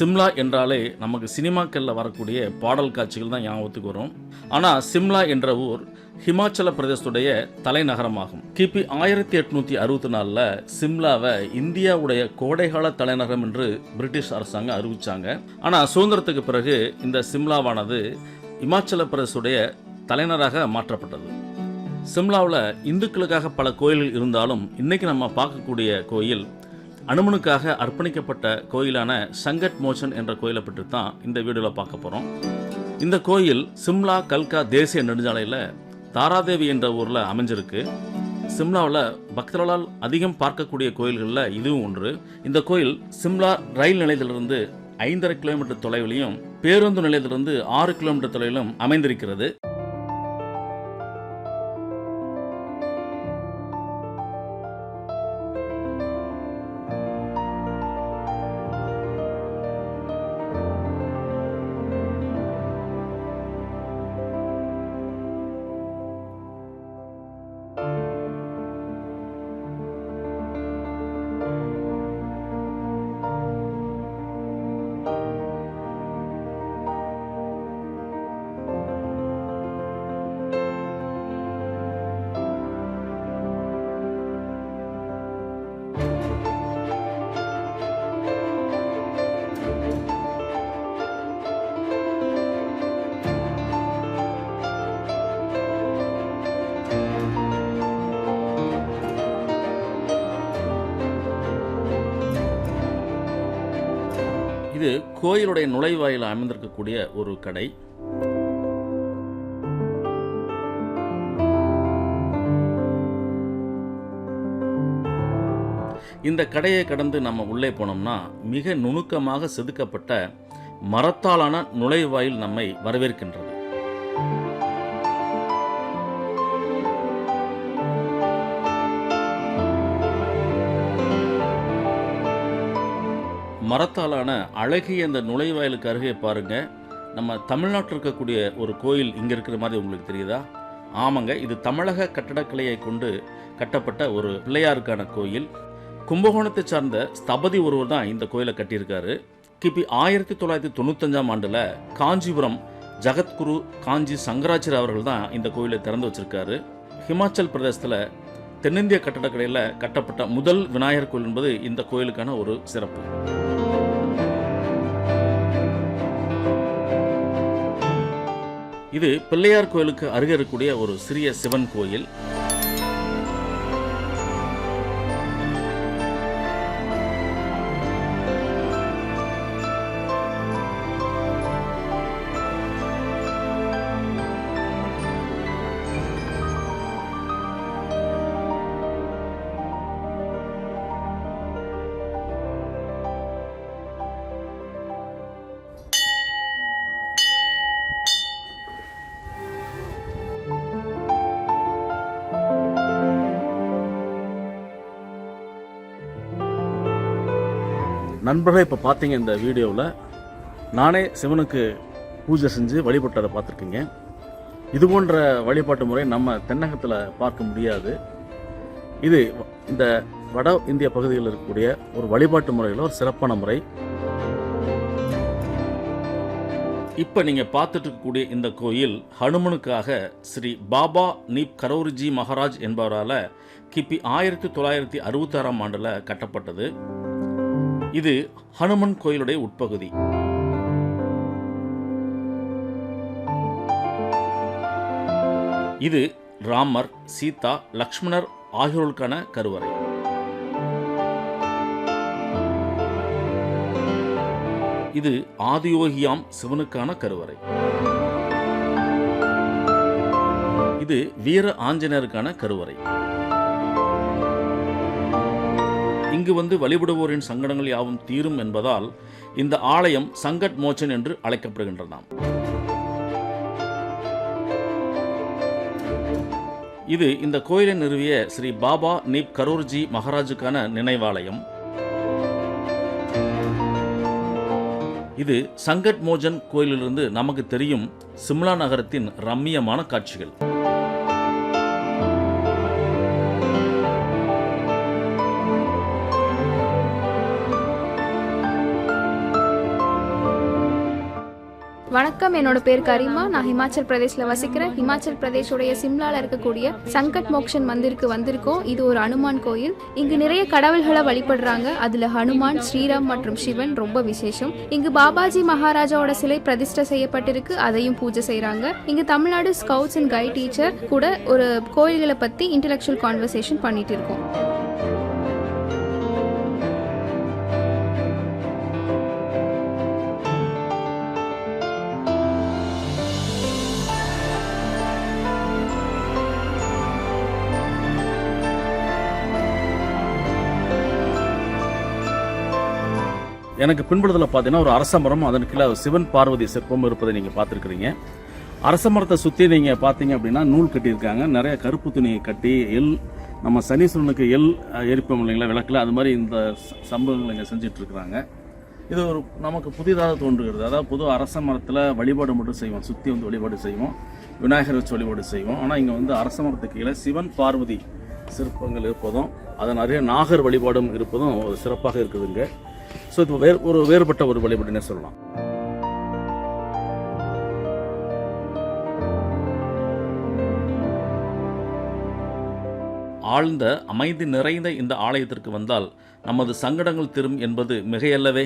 சிம்லா என்றாலே நமக்கு சினிமாக்களில் வரக்கூடிய பாடல் காட்சிகள் தான் ஞாபகத்துக்கு வரும். ஆனால் சிம்லா என்ற ஊர் ஹிமாச்சல பிரதேசத்துடைய தலைநகரமாகும். கிபி ஆயிரத்தி எட்நூற்றி அறுபத்தி நாலில் சிம்லாவை இந்தியாவுடைய கோடைகால தலைநகரம் என்று பிரிட்டிஷ் அரசாங்கம் அறிவிச்சாங்க. ஆனால் சுதந்திரத்துக்கு பிறகு இந்த சிம்லாவானது இமாச்சல பிரதேசுடைய தலைநகராக மாற்றப்பட்டது. சிம்லாவில் இந்துக்களுக்காக பல கோயில்கள் இருந்தாலும் இன்னைக்கு நம்ம பார்க்கக்கூடிய கோயில் அனுமனுக்காக அர்ப்பணிக்கப்பட்ட கோயிலான சங்கட் மோச்சன் என்ற கோயிலை பற்றி தான் இந்த வீடியோவில் பார்க்க போகிறோம் இந்த கோயில் சிம்லா கல்கா தேசிய நெடுஞ்சாலையில் தாராதேவி என்ற ஊரில் அமைஞ்சிருக்கு. சிம்லாவில் பக்தர்களால் அதிகம் பார்க்கக்கூடிய கோயில்களில் இதுவும் ஒன்று. இந்த கோயில் சிம்லா ரயில் நிலையத்திலிருந்து ஐந்தரை கிலோமீட்டர் தொலைவிலையும் பேருந்து நிலையத்திலிருந்து ஆறு கிலோமீட்டர் தொலைவிலும் அமைந்திருக்கிறது. கோயிலுடைய நுழைவாயில் அமைந்திருக்கக்கூடிய ஒரு கடை. இந்த கடையை கடந்து நம்ம உள்ளே போனோம்னா மிக நுணுக்கமாக செதுக்கப்பட்ட மரத்தாலான நுழைவாயில் நம்மை வரவேற்கின்றது. மரத்தாலான அழகிய அந்த நுழைவாயிலுக்கு அருகே பாருங்க. நம்ம தமிழ்நாட்டில் இருக்கக்கூடிய ஒரு கோயில் இங்கே இருக்கிற மாதிரி உங்களுக்கு தெரியுதா? ஆமாங்க இது தமிழக கட்டடக்கலையை கொண்டு கட்டப்பட்ட ஒரு பிள்ளையாருக்கான கோயில். கும்பகோணத்தை சார்ந்த ஸ்தபதி ஒருவர் தான் இந்த கோயிலை கட்டியிருக்காரு. கிபி ஆயிரத்தி தொள்ளாயிரத்தி தொண்ணூத்தஞ்சாம் ஆண்டில் காஞ்சிபுரம் ஜகத்குரு காஞ்சி சங்கராச்சர் அவர்கள் தான் இந்த கோயிலை திறந்து வச்சிருக்காரு. ஹிமாச்சல் பிரதேசத்தில் தென்னிந்திய கட்டடக்கலையில் கட்டப்பட்ட முதல் விநாயகர் கோயில் என்பது இந்த கோயிலுக்கான ஒரு சிறப்பு. இது பிள்ளையார் கோயிலுக்கு அருகே இருக்கக்கூடிய ஒரு சிறிய சிவன் கோயில். நண்பர்களே இப்போ பார்த்தீங்க இந்த வீடியோவில் நானே சிவனுக்கு பூஜை செஞ்சு வழிபட்டதை பார்த்துருக்கீங்க இது போன்ற வழிபாட்டு முறை நம்ம தென்னகத்தில் பார்க்க முடியாது. இது இந்த வட இந்திய பகுதியில் இருக்கக்கூடிய ஒரு வழிபாட்டு முறையில் ஒரு சிறப்பான முறை. இப்போ நீங்கள் பார்த்துட்டு இருக்கக்கூடிய இந்த கோயில் ஹனுமனுக்காக ஸ்ரீ பாபா நீப் கரௌரிஜி மகாராஜ் என்பவரால் கிபி ஆயிரத்தி தொள்ளாயிரத்தி அறுபத்தாறாம் ஆண்டில் கட்டப்பட்டது. இது ஹனுமன் கோயிலுடைய உட்பகுதி. இது ராமர் சீதா லக்ஷ்மணர் ஆகியோருக்கான கருவறை. இது ஆதியோகியாம் சிவனுக்கான கருவறை. இது வீர ஆஞ்சநேயருக்கான கருவறை. இங்கு வந்து வழிபடுவோரின் சங்கடங்கள் யாவும் தீரும் என்பதால் இந்த ஆலயம் சங்கட் மோச்சன் என்று அழைக்கப்படுகின்றதாம். இது இந்த கோயிலை நிறுவிய ஸ்ரீ பாபா நீப் கரூர்ஜி மகாராஜுக்கான நினைவாலயம். இது சங்கட் மோஜன் கோயிலிலிருந்து நமக்கு தெரியும் சிம்லா நகரத்தின் ரம்மியமான காட்சிகள். வணக்கம் என்னோட பேர் கரிமா. நான் ஹிமாச்சல் பிரதேஷில் வசிக்கிறேன். ஹிமாச்சல் பிரதேஷோடைய சிம்லால இருக்கக்கூடிய சங்கட் மோக்ஷன் மந்திருக்கு வந்திருக்கோம். இது ஒரு அனுமான் கோயில். இங்கு நிறைய கடவுள்களை வழிபடுறாங்க. அதுல ஹனுமான் ஸ்ரீராம் மற்றும் சிவன் ரொம்ப விசேஷம். இங்கு பாபாஜி மகாராஜாவோட சிலை பிரதிஷ்டை செய்யப்பட்டிருக்கு. அதையும் பூஜை செய்கிறாங்க இங்கு Tamil Nadu scouts and guide teacher கூட ஒரு கோயில்களை பத்தி இன்டெலெக்சுவல் கான்வர்சேஷன் பண்ணிட்டு இருக்கோம். எனக்கு பின்புலத்தில் பார்த்தீங்கன்னா ஒரு அரச மரம் அதன் கீழே சிவன் பார்வதி சிற்பம் இருப்பதை நீங்கள் பார்த்துருக்குறீங்க. அரச மரத்தை சுற்றி நீங்கள் பார்த்தீங்க அப்படின்னா நூல் கட்டியிருக்காங்க. நிறைய கருப்பு துணியை கட்டி எல் நம்ம சனீஸ்வரனுக்கு எல் எரிப்போம் இல்லைங்களா விளக்கில்? அது மாதிரி இந்த சம்பவங்களை சம்பவங்கள் இங்கே செஞ்சிட்ருக்குறாங்க. இது ஒரு நமக்கு புதிதாக தோன்றுகிறது. அதாவது புது அரச மரத்தில் வழிபாடு மட்டும் செய்வோம். சுற்றி வந்து வழிபாடு செய்வோம். விநாயகர் வச்சு வழிபாடு செய்வோம். ஆனால் இங்கே வந்து அரச மரத்துக்கு கீழே சிவன் பார்வதி சிற்பங்கள் இருப்பதும் அதை நிறைய நாகர் வழிபாடும் இருப்பதும் ஒரு சிறப்பாக இருக்குதுங்க. ஸோ இது வேறு ஒரு வேறுபட்ட ஒரு வழிபாடுன்னே சொல்லலாம்? ஆழ்ந்த அமைதி நிறைந்த இந்த ஆலயத்திற்கு வந்தால் நமது சங்கடங்கள் திரும் என்பது மிகையல்லவே.